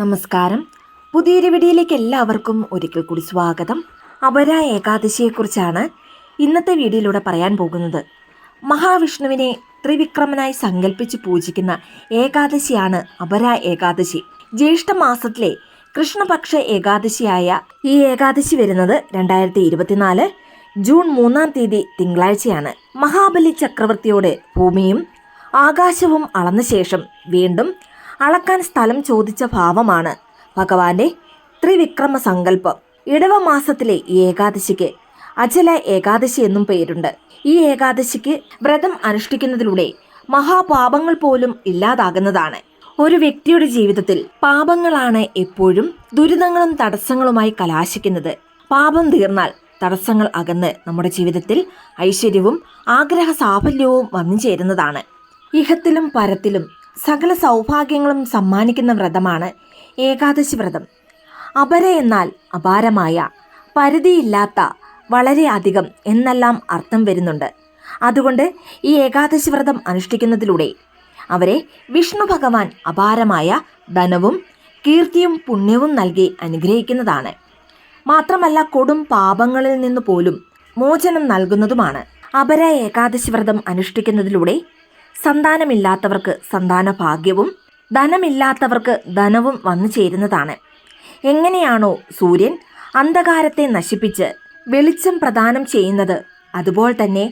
നമസ്കാരം. പുതിയൊരു വീഡിയോയിലേക്ക് എല്ലാവർക്കും ഒരിക്കൽ കൂടി സ്വാഗതം. അപര ഏകാദശിയെക്കുറിച്ചാണ് ഇന്നത്തെ വീഡിയോയിലൂടെ പറയാൻ പോകുന്നത്. മഹാവിഷ്ണുവിനെ ത്രിവിക്രമനായി സങ്കല്പിച്ച് പൂജിക്കുന്ന ഏകാദശിയാണ് അപര ഏകാദശി. ജ്യേഷ്ഠ മാസത്തിലെ കൃഷ്ണപക്ഷ ഏകാദശിയായ ഈ ഏകാദശി വരുന്നത് രണ്ടായിരത്തി ഇരുപത്തിനാല് ജൂൺ മൂന്നാം തീയതി തിങ്കളാഴ്ചയാണ്. മഹാബലി ചക്രവർത്തിയോടെ ഭൂമിയും ആകാശവും അളന്ന ശേഷം വീണ്ടും അളക്കാൻ സ്ഥലം ചോദിച്ച ഭാവമാണ്. ഭഗവാന്റെ ത്രിവിക്രമ സങ്കല്പം. ഇടവ മാസത്തിലെ ഏകാദശിക്ക് അചല ഏകാദശി എന്നും പേരുണ്ട്. ഈ ഏകാദശിക്ക് വ്രതം അനുഷ്ഠിക്കുന്നതിലൂടെ മഹാപാപങ്ങൾ പോലും ഇല്ലാതാകുന്നതാണ്. ഒരു വ്യക്തിയുടെ ജീവിതത്തിൽ പാപങ്ങളാണ് എപ്പോഴും ദുരിതങ്ങളും തടസ്സങ്ങളുമായി കലാശിക്കുന്നത്. പാപം തീർന്നാൽ തടസ്സങ്ങൾ അകന്ന് നമ്മുടെ ജീവിതത്തിൽ ഐശ്വര്യവും ആഗ്രഹ സാഫല്യവും വന്നു ചേരുന്നതാണ്. ഇഹത്തിലും പരത്തിലും സകല സൗഭാഗ്യങ്ങളും സമ്മാനിക്കുന്ന വ്രതമാണ് ഏകാദശി വ്രതം. അപര എന്നാൽ അപാരമായ പരിധിയില്ലാത്ത വളരെ അധികം എന്നെല്ലാം അർത്ഥം വരുന്നുണ്ട്. അതുകൊണ്ട് ഈ ഏകാദശി വ്രതം അനുഷ്ഠിക്കുന്നതിലൂടെ അവരെ വിഷ്ണു ഭഗവാൻ അപാരമായ ധനവും കീർത്തിയും പുണ്യവും നൽകി അനുഗ്രഹിക്കുന്നതാണ്. മാത്രമല്ല കൊടും പാപങ്ങളിൽ നിന്ന് പോലും മോചനം നൽകുന്നതുമാണ്. അപര ഏകാദശി വ്രതം അനുഷ്ഠിക്കുന്നതിലൂടെ സന്താനമില്ലാത്തവർക്ക് സന്താന ഭാഗ്യവും ധനമില്ലാത്തവർക്ക് ധനവും വന്നു ചേരുന്നതാണ്. എങ്ങനെയാണോ സൂര്യൻ അന്ധകാരത്തെ നശിപ്പിച്ച് വെളിച്ചം പ്രദാനം ചെയ്യുന്നത് അതുപോലെ തന്നെ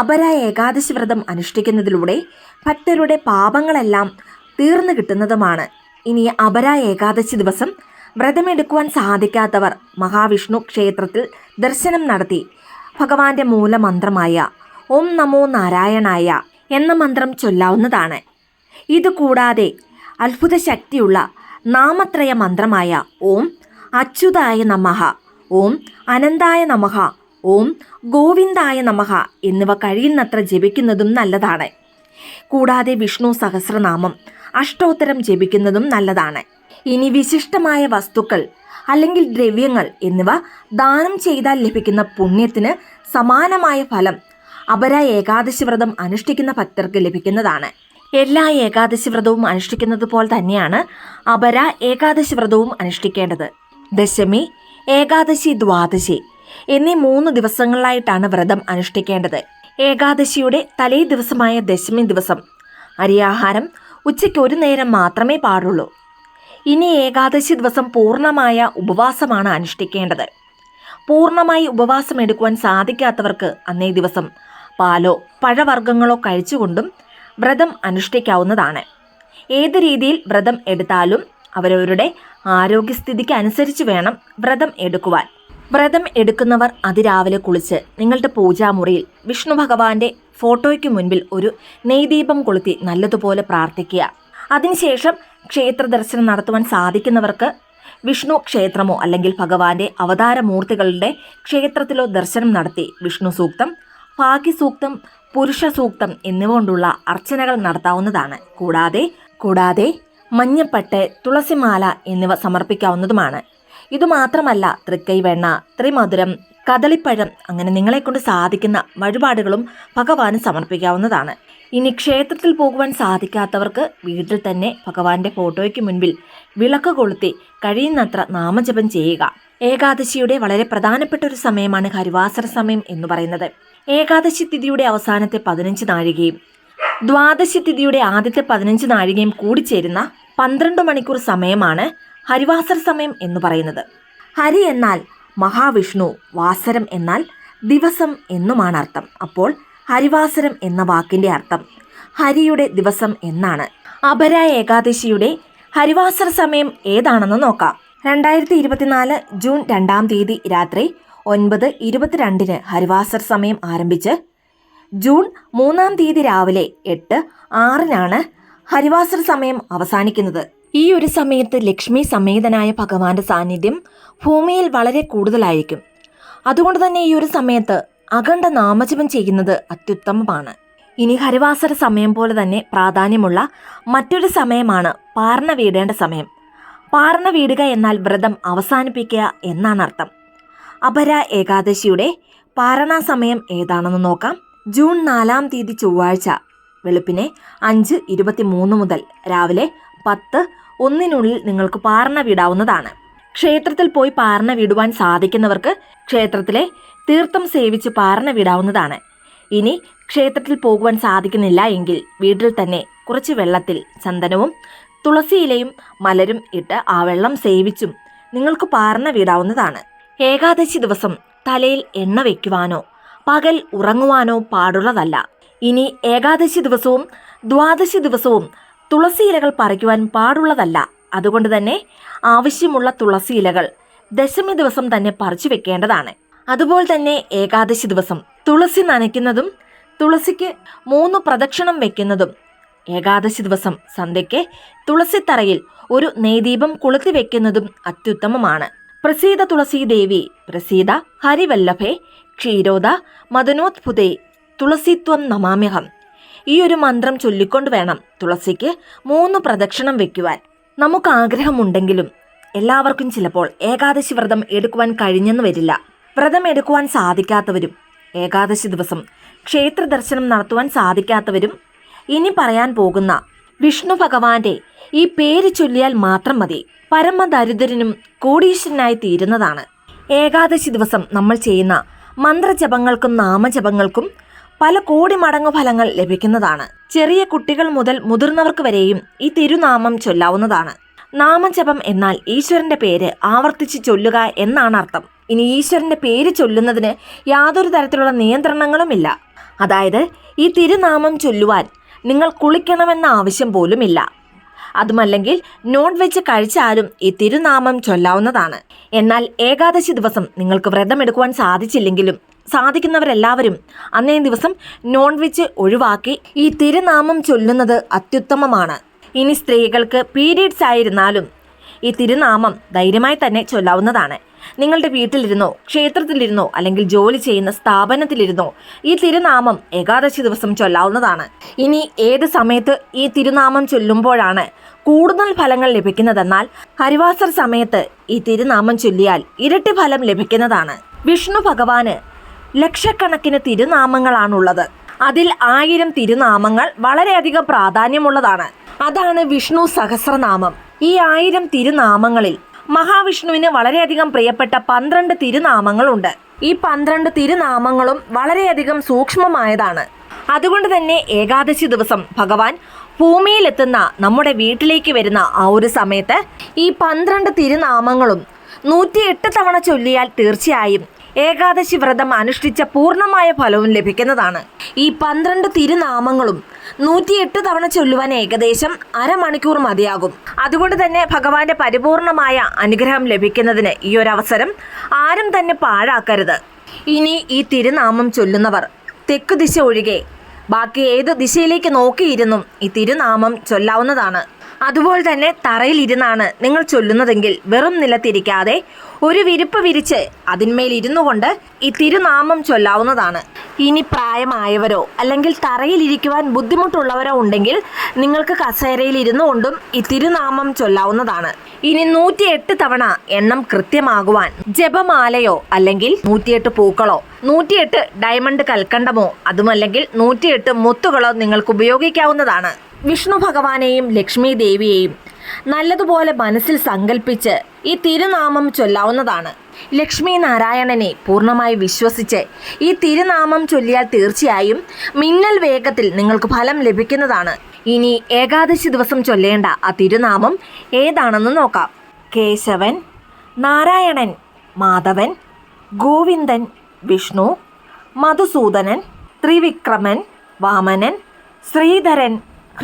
അപര ഏകാദശി വ്രതം അനുഷ്ഠിക്കുന്നതിലൂടെ ഭക്തരുടെ പാപങ്ങളെല്ലാം തീർന്നു കിട്ടുന്നതുമാണ്. ഇനി അപര ഏകാദശി ദിവസം വ്രതമെടുക്കുവാൻ സാധിക്കാത്തവർ മഹാവിഷ്ണു ക്ഷേത്രത്തിൽ ദർശനം നടത്തി ഭഗവാന്റെ മൂലമന്ത്രമായ ഓം നമോ നാരായണായ എന്ന മന്ത്രം ചൊല്ലാവുന്നതാണ്. ഇതുകൂടാതെ അത്ഭുത ശക്തിയുള്ള നാമത്രയ മന്ത്രമായ ഓം അച്യുതായ നമഹ ഓം അനന്തായ നമഹ ഓം ഗോവിന്ദായ നമഹ എന്നിവ കഴിയുന്നത്ര ജപിക്കുന്നതും നല്ലതാണ്. കൂടാതെ വിഷ്ണു സഹസ്രനാമം അഷ്ടോത്തരം ജപിക്കുന്നതും നല്ലതാണ്. ഇനി വിശിഷ്ടമായ വസ്തുക്കൾ അല്ലെങ്കിൽ ദ്രവ്യങ്ങൾ എന്നിവ ദാനം ചെയ്താൽ ലഭിക്കുന്ന പുണ്യത്തിന് സമാനമായ ഫലം അപര ഏകാദശി വ്രതം അനുഷ്ഠിക്കുന്ന ഭക്തർക്ക് ലഭിക്കുന്നതാണ്. എല്ലാ ഏകാദശി വ്രതവും അനുഷ്ഠിക്കുന്നത് പോലെ തന്നെയാണ് അപര ഏകാദശി വ്രതവും അനുഷ്ഠിക്കേണ്ടത്. ദശമി ഏകാദശി ദ്വാദശി എന്നീ മൂന്ന് ദിവസങ്ങളിലായിട്ടാണ് വ്രതം അനുഷ്ഠിക്കേണ്ടത്. ഏകാദശിയുടെ തലേ ദിവസമായ ദശമി ദിവസം. അരിയാഹാരം ഉച്ചയ്ക്ക് ഒരു നേരം മാത്രമേ പാടുള്ളൂ. ഇനി ഏകാദശി ദിവസം പൂർണമായ ഉപവാസമാണ് അനുഷ്ഠിക്കേണ്ടത്. പൂർണമായി ഉപവാസം എടുക്കുവാൻ സാധിക്കാത്തവർക്ക് അന്നേ ദിവസം പാലോ പഴവർഗങ്ങളോ കഴിച്ചുകൊണ്ടും വ്രതം അനുഷ്ഠിക്കാവുന്നതാണ്. ഏത് രീതിയിൽ വ്രതം എടുത്താലും അവരവരുടെ ആരോഗ്യസ്ഥിതിക്ക് അനുസരിച്ച് വേണം വ്രതം എടുക്കുവാൻ. വ്രതം എടുക്കുന്നവർ അതിരാവിലെ കുളിച്ച് നിങ്ങളുടെ പൂജാമുറിയിൽ വിഷ്ണു ഭഗവാന്റെ ഫോട്ടോയ്ക്ക് മുൻപിൽ ഒരു നെയ്ദീപം കൊളുത്തി നല്ലതുപോലെ പ്രാർത്ഥിക്കുക. അതിനുശേഷം ക്ഷേത്ര ദർശനം നടത്തുവാൻ സാധിക്കുന്നവർക്ക് വിഷ്ണു ക്ഷേത്രമോ അല്ലെങ്കിൽ ഭഗവാന്റെ അവതാരമൂർത്തികളുടെ ക്ഷേത്രത്തിലോ ദർശനം നടത്തി വിഷ്ണു സൂക്തം ഭാഗ്യസൂക്തം പുരുഷ സൂക്തം എന്നിവ കൊണ്ടുള്ള അർച്ചനകൾ നടത്താവുന്നതാണ്. കൂടാതെ കൂടാതെ മഞ്ഞപ്പട്ട് തുളസിമാല എന്നിവ സമർപ്പിക്കാവുന്നതുമാണ്. ഇതുമാത്രമല്ല തൃക്കൈവെണ്ണ ത്രിമധുരം കദളിപ്പഴം അങ്ങനെ നിങ്ങളെക്കൊണ്ട് സാധിക്കുന്ന വഴിപാടുകളും ഭഗവാന് സമർപ്പിക്കാവുന്നതാണ്. ഇനി ക്ഷേത്രത്തിൽ പോകുവാൻ സാധിക്കാത്തവർക്ക് വീട്ടിൽ തന്നെ ഭഗവാന്റെ ഫോട്ടോയ്ക്ക് മുൻപിൽ വിളക്ക് കൊളുത്തി കഴിയുന്നത്ര നാമജപം ചെയ്യുക. ഏകാദശിയുടെ വളരെ പ്രധാനപ്പെട്ട ഒരു സമയമാണ് ഹരിവാസര സമയം എന്ന് പറയുന്നത്. ഏകാദശി തിഥിയുടെ അവസാനത്തെ പതിനഞ്ച് നാഴികയും ദ്വാദശി തിഥിയുടെ ആദ്യത്തെ പതിനഞ്ച് നാഴികയും കൂടിച്ചേരുന്ന പന്ത്രണ്ട് മണിക്കൂർ സമയമാണ് ഹരിവാസർ സമയം എന്ന് പറയുന്നത്. ഹരി എന്നാൽ മഹാവിഷ്ണു വാസരം എന്നാൽ ദിവസം എന്നുമാണ് അർത്ഥം. അപ്പോൾ ഹരിവാസരം എന്ന വാക്കിന്റെ അർത്ഥം ഹരിയുടെ ദിവസം എന്നാണ്. അപര ഏകാദശിയുടെ ഹരിവാസര സമയം ഏതാണെന്ന് നോക്കാം. രണ്ടായിരത്തി ഇരുപത്തിനാല് ജൂൺ രണ്ടാം തീയതി രാത്രി ഒൻപത് ഇരുപത്തിരണ്ടിന് ഹരിവാസർ സമയം ആരംഭിച്ച് ജൂൺ മൂന്നാം തീയതി രാവിലെ എട്ട് ആറിനാണ് ഹരിവാസർ സമയം അവസാനിക്കുന്നത്. ഈ ഒരു സമയത്ത് ലക്ഷ്മി സമേതനായ ഭഗവാന്റെ സാന്നിധ്യം ഭൂമിയിൽ വളരെ കൂടുതലായിരിക്കും. അതുകൊണ്ട് തന്നെ ഈ ഒരു സമയത്ത് അഖണ്ഡ നാമജപം ചെയ്യുന്നത് അത്യുത്തമമാണ്. ഇനി ഹരിവാസര സമയം പോലെ തന്നെ പ്രാധാന്യമുള്ള മറ്റൊരു സമയമാണ് പാർണ വീടേണ്ട സമയം. പാർണ വീടുക എന്നാൽ വ്രതം അവസാനിപ്പിക്കുക എന്നാണ് അർത്ഥം അപര ഏകാദശിയുടെ പാരണ സമയം ഏതാണെന്ന് നോക്കാം. ജൂൺ നാലാം തീയതി ചൊവ്വാഴ്ച വെളുപ്പിനെ അഞ്ച് ഇരുപത്തി മൂന്ന് മുതൽ രാവിലെ പത്ത് ഒന്നിനുള്ളിൽ നിങ്ങൾക്ക് പാർണ വിടാവുന്നതാണ്. ക്ഷേത്രത്തിൽ പോയി പാർണ വിടുവാൻ സാധിക്കുന്നവർക്ക് ക്ഷേത്രത്തിലെ തീർത്ഥം സേവിച്ച് പാർണ വിടാവുന്നതാണ്. ഇനി ക്ഷേത്രത്തിൽ പോകുവാൻ സാധിക്കുന്നില്ല എങ്കിൽ വീട്ടിൽ തന്നെ കുറച്ച് വെള്ളത്തിൽ ചന്ദനവും തുളസിയിലയും മലരും ഇട്ട് ആ വെള്ളം സേവിച്ചും നിങ്ങൾക്ക് പാർണ വിടാവുന്നതാണ്. ഏകാദശി ദിവസം തലയിൽ എണ്ണ വയ്ക്കുവാനോ പകൽ ഉറങ്ങുവാനോ പാടുള്ളതല്ല. ഇനി ഏകാദശി ദിവസവും ദ്വാദശി ദിവസവും തുളസി ഇലകൾ പറിക്കുവാൻ പാടുള്ളതല്ല. അതുകൊണ്ട് തന്നെ ആവശ്യമുള്ള തുളസി ഇലകൾ ദശമി ദിവസം തന്നെ പറിച്ചു വെക്കേണ്ടതാണ്. അതുപോലെ തന്നെ ഏകാദശി ദിവസം തുളസി നനയ്ക്കുന്നതും തുളസിക്ക് മൂന്ന് പ്രദക്ഷിണം വെക്കുന്നതും ഏകാദശി ദിവസം സന്ധ്യയ്ക്ക് തുളസിത്തറയിൽ ഒരു നെയ്ദീപം കൊളുത്തി വെക്കുന്നതും അത്യുത്തമമാണ്. പ്രസീത തുളസി ദേവി പ്രസീത ഹരിവല്ലഭേ ക്ഷീരോദ മദനോത്ഭുതേ തുളസിത്വം നമാമ്യഹം. ഈ ഒരു മന്ത്രം ചൊല്ലിക്കൊണ്ട് വേണം തുളസിക്ക് മൂന്ന് പ്രദക്ഷിണം വെക്കുവാൻ. നമുക്ക് ആഗ്രഹമുണ്ടെങ്കിലും എല്ലാവർക്കും ചിലപ്പോൾ ഏകാദശി വ്രതം എടുക്കുവാൻ കഴിഞ്ഞെന്ന് വരില്ല. വ്രതം എടുക്കുവാൻ സാധിക്കാത്തവരും ഏകാദശി ദിവസം ക്ഷേത്ര ദർശനം നടത്തുവാൻ സാധിക്കാത്തവരും ഇനി പറയാൻ പോകുന്ന വിഷ്ണു ഭഗവാന്റെ ഈ പേര് ചൊല്ലിയാൽ മാത്രം മതി. പരമദരിദ്രനും കോടീശ്വരനായി തീരുന്നതാണ്. ഏകാദശി ദിവസം നമ്മൾ ചെയ്യുന്ന മന്ത്രജപങ്ങൾക്കും നാമജപങ്ങൾക്കും പല കോടി മടങ്ങ് ഫലങ്ങൾ ലഭിക്കുന്നതാണ്. ചെറിയ കുട്ടികൾ മുതൽ മുതിർന്നവർക്ക് വരെയും ഈ തിരുനാമം ചൊല്ലാവുന്നതാണ്. നാമജപം എന്നാൽ ഈശ്വരന്റെ പേര് ആവർത്തിച്ച് ചൊല്ലുക എന്നാണ് അർത്ഥം. ഇനി ഈശ്വരന്റെ പേര് ചൊല്ലുന്നതിന് യാതൊരു തരത്തിലുള്ള നിയന്ത്രണങ്ങളുമില്ല. അതായത് ഈ തിരുനാമം ചൊല്ലുവാൻ നിങ്ങൾ കുളിക്കണമെന്ന ആവശ്യം ഇല്ല. അതുമല്ലെങ്കിൽ നോൺ വെജ് കഴിച്ചാലും ഈ തിരുനാമം ചൊല്ലാവുന്നതാണ്. എന്നാൽ ഏകാദശി ദിവസം നിങ്ങൾക്ക് വ്രതമെടുക്കുവാൻ സാധിച്ചില്ലെങ്കിലും സാധിക്കുന്നവരെല്ലാവരും അന്നേ ദിവസം നോൺ വെജ് ഒഴിവാക്കി ഈ തിരുനാമം ചൊല്ലുന്നത് അത്യുത്തമമാണ്. ഇനി സ്ത്രീകൾക്ക് പീരീഡ്സ് ആയിരുന്നാലും ഈ തിരുനാമം ധൈര്യമായി തന്നെ ചൊല്ലാവുന്നതാണ്. നിങ്ങളുടെ വീട്ടിലിരുന്നോ ക്ഷേത്രത്തിലിരുന്നോ അല്ലെങ്കിൽ ജോലി ചെയ്യുന്ന സ്ഥാപനത്തിലിരുന്നോ ഈ തിരുനാമം ഏകാദശി ദിവസം ചൊല്ലാവുന്നതാണ്. ഇനി ഏത് സമയത്ത് ഈ തിരുനാമം ചൊല്ലുമ്പോഴാണ് കൂടുതൽ ഫലങ്ങൾ ലഭിക്കുന്നതെന്നാൽ ഹരിവാസർ സമയത്ത് ഈ തിരുനാമം ചൊല്ലിയാൽ ഇരട്ടി ഫലം ലഭിക്കുന്നതാണ്. വിഷ്ണു ഭഗവാന് ലക്ഷക്കണക്കിന് തിരുനാമങ്ങളാണുള്ളത്. അതിൽ ആയിരം തിരുനാമങ്ങൾ വളരെയധികം പ്രാധാന്യമുള്ളതാണ്. അതാണ് വിഷ്ണു സഹസ്രനാമം. ഈ ആയിരം തിരുനാമങ്ങളിൽ മഹാവിഷ്ണുവിന് വളരെയധികം പ്രിയപ്പെട്ട പന്ത്രണ്ട് തിരുനാമങ്ങളുണ്ട്. ഈ പന്ത്രണ്ട് തിരുനാമങ്ങളും വളരെയധികം സൂക്ഷ്മമായതാണ്. അതുകൊണ്ട് തന്നെ ഏകാദശി ദിവസം ഭഗവാൻ ഭൂമിയിലെത്തുന്ന നമ്മുടെ വീട്ടിലേക്ക് വരുന്ന ആ ഒരു സമയത്ത് ഈ പന്ത്രണ്ട് തിരുനാമങ്ങളും നൂറ്റിയെട്ട് തവണ ചൊല്ലിയാൽ തീർച്ചയായും ഏകാദശി വ്രതം അനുഷ്ഠിച്ച പൂർണമായ ഫലവും ലഭിക്കുന്നതാണ്. ഈ പന്ത്രണ്ട് തിരുനാമങ്ങളും നൂറ്റിയെട്ട് തവണ ചൊല്ലുവാൻ ഏകദേശം അരമണിക്കൂർ മതിയാകും. അതുകൊണ്ട് തന്നെ ഭഗവാന്റെ പരിപൂർണമായ അനുഗ്രഹം ലഭിക്കുന്നതിന് ഈ ഒരു അവസരം ആരും തന്നെ പാഴാക്കരുത്. ഇനി ഈ തിരുനാമം ചൊല്ലുന്നവർ തെക്കു ദിശ ഒഴികെ ബാക്കി ഏത് ദിശയിലേക്ക് നോക്കിയിരുന്നും ഈ തിരുനാമം ചൊല്ലാവുന്നതാണ്. അതുപോലെ തന്നെ തറയിലിരുന്നാണ് നിങ്ങൾ ചൊല്ലുന്നതെങ്കിൽ വെറും നിലത്തിരിക്കാതെ ഒരു വിരിപ്പ് വിരിച്ച് അതിന്മേൽ ഇരുന്നു കൊണ്ട് ഈ തിരുനാമം ചൊല്ലാവുന്നതാണ്. ഇനി പ്രായമായവരോ അല്ലെങ്കിൽ തറയിലിരിക്കുവാൻ ബുദ്ധിമുട്ടുള്ളവരോ ഉണ്ടെങ്കിൽ നിങ്ങൾക്ക് കസേരയിൽ ഇരുന്നു കൊണ്ടും ഈ തിരുനാമം ചൊല്ലാവുന്നതാണ്. ഇനി നൂറ്റിയെട്ട് തവണ എണ്ണം കൃത്യമാകുവാൻ ജപമാലയോ അല്ലെങ്കിൽ നൂറ്റിയെട്ട് പൂക്കളോ നൂറ്റിയെട്ട് ഡയമണ്ട് കൽക്കണ്ടമോ അതുമല്ലെങ്കിൽ നൂറ്റിയെട്ട് മുത്തുകളോ നിങ്ങൾക്ക് ഉപയോഗിക്കാവുന്നതാണ്. വിഷ്ണു ഭഗവാനെയും ലക്ഷ്മി ദേവിയെയും നല്ലതുപോലെ മനസ്സിൽ സങ്കല്പിച്ച് ഈ തിരുനാമം ചൊല്ലാവുന്നതാണ്. ലക്ഷ്മി നാരായണനെ പൂർണമായി വിശ്വസിച്ച് ഈ തിരുനാമം ചൊല്ലിയാൽ തീർച്ചയായും മിന്നൽ വേഗത്തിൽ നിങ്ങൾക്ക് ഫലം ലഭിക്കുന്നതാണ്. ഇനി ഏകാദശി ദിവസം ചൊല്ലേണ്ട ആ തിരുനാമം ഏതാണെന്ന് നോക്കാം. കേശവൻ നാരായണൻ മാധവൻ ഗോവിന്ദൻ വിഷ്ണു മധുസൂദനൻ ത്രിവിക്രമൻ വാമനൻ ശ്രീധരൻ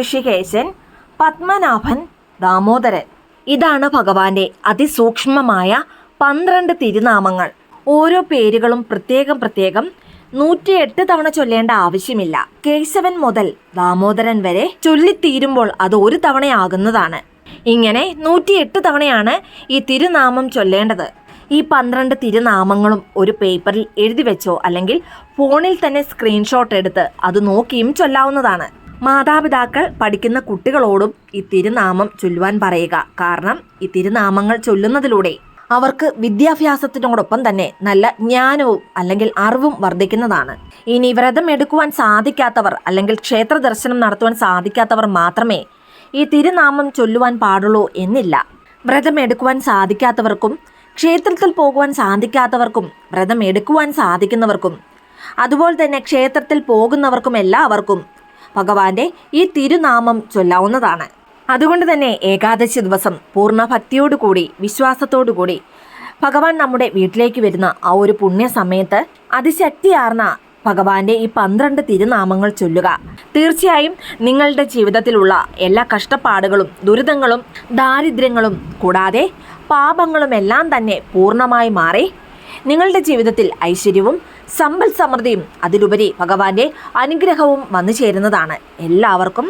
ഋഷികേശൻ പത്മനാഭൻ ദാമോദരൻ. ഇതാണ് ഭഗവാന്റെ അതിസൂക്ഷ്മമായ പന്ത്രണ്ട് തിരുനാമങ്ങൾ. ഓരോ പേരുകളും പ്രത്യേകം പ്രത്യേകം നൂറ്റിയെട്ട് തവണ ചൊല്ലേണ്ട ആവശ്യമില്ല. കേശവൻ മുതൽ ദാമോദരൻ വരെ ചൊല്ലിത്തീരുമ്പോൾ അത് ഒരു തവണയാകുന്നതാണ്. ഇങ്ങനെ നൂറ്റിയെട്ട് തവണയാണ് ഈ തിരുനാമം ചൊല്ലേണ്ടത്. ഈ പന്ത്രണ്ട് തിരുനാമങ്ങളും ഒരു പേപ്പറിൽ എഴുതി വെച്ചോ അല്ലെങ്കിൽ ഫോണിൽ തന്നെ സ്ക്രീൻഷോട്ട് എടുത്ത് അത് നോക്കിയും ചൊല്ലാവുന്നതാണ്. മാതാപിതാക്കൾ പഠിക്കുന്ന കുട്ടികളോടും ഈ തിരുനാമം ചൊല്ലുവാൻ പറയുക. കാരണം ഈ തിരുനാമങ്ങൾ ചൊല്ലുന്നതിലൂടെ അവർക്ക് വിദ്യാഭ്യാസത്തിനോടൊപ്പം തന്നെ നല്ല ജ്ഞാനവും അല്ലെങ്കിൽ അറിവും വർദ്ധിക്കുന്നതാണ്. ഇനി വ്രതം എടുക്കുവാൻ സാധിക്കാത്തവർ അല്ലെങ്കിൽ ക്ഷേത്ര ദർശനം നടത്തുവാൻ സാധിക്കാത്തവർ മാത്രമേ ഈ തിരുനാമം ചൊല്ലുവാൻ പാടുള്ളൂ എന്നില്ല. വ്രതം എടുക്കുവാൻ സാധിക്കാത്തവർക്കും ക്ഷേത്രത്തിൽ പോകുവാൻ സാധിക്കാത്തവർക്കും വ്രതം എടുക്കുവാൻ സാധിക്കുന്നവർക്കും അതുപോലെ തന്നെ ക്ഷേത്രത്തിൽ പോകുന്നവർക്കും എല്ലാവർക്കും ഭഗവാന്റെ ഈ തിരുനാമം ചൊല്ലാവുന്നതാണ്. അതുകൊണ്ട് തന്നെ ഏകാദശി ദിവസം പൂർണ ഭക്തിയോടുകൂടി വിശ്വാസത്തോടുകൂടി ഭഗവാൻ നമ്മുടെ വീട്ടിലേക്ക് വരുന്ന ആ ഒരു പുണ്യ സമയത്ത് അതിശക്തിയാർന്ന ഭഗവാന്റെ ഈ പന്ത്രണ്ട് തിരുനാമങ്ങൾ ചൊല്ലുക. തീർച്ചയായും നിങ്ങളുടെ ജീവിതത്തിലുള്ള എല്ലാ കഷ്ടപ്പാടുകളും ദുരിതങ്ങളും ദാരിദ്ര്യങ്ങളും കൂടാതെ പാപങ്ങളും എല്ലാം തന്നെ പൂർണമായി മാറി നിങ്ങളുടെ ജീവിതത്തിൽ ഐശ്വര്യവും സമ്പൽ സമൃദ്ധിയും അതിലുപരി ഭഗവാന്റെ അനുഗ്രഹവും വന്നു ചേരുന്നതാണ്. എല്ലാവർക്കും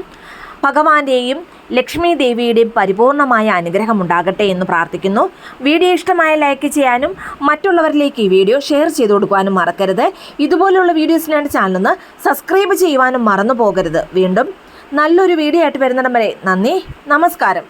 ഭഗവാന്റെയും ലക്ഷ്മി ദേവിയുടെയും പരിപൂർണമായ അനുഗ്രഹം ഉണ്ടാകട്ടെ എന്ന് പ്രാർത്ഥിക്കുന്നു. വീഡിയോ ഇഷ്ടമായ ലൈക്ക് ചെയ്യാനും മറ്റുള്ളവരിലേക്ക് ഈ വീഡിയോ ഷെയർ ചെയ്തു കൊടുക്കുവാനും മറക്കരുത്. ഇതുപോലുള്ള വീഡിയോസിനായിട്ട് ചാനലൊന്ന് സബ്സ്ക്രൈബ് ചെയ്യുവാനും മറന്നു പോകരുത്. വീണ്ടും നല്ലൊരു വീഡിയോ ആയിട്ട് വരുന്നിടം വരെ നന്ദി നമസ്കാരം.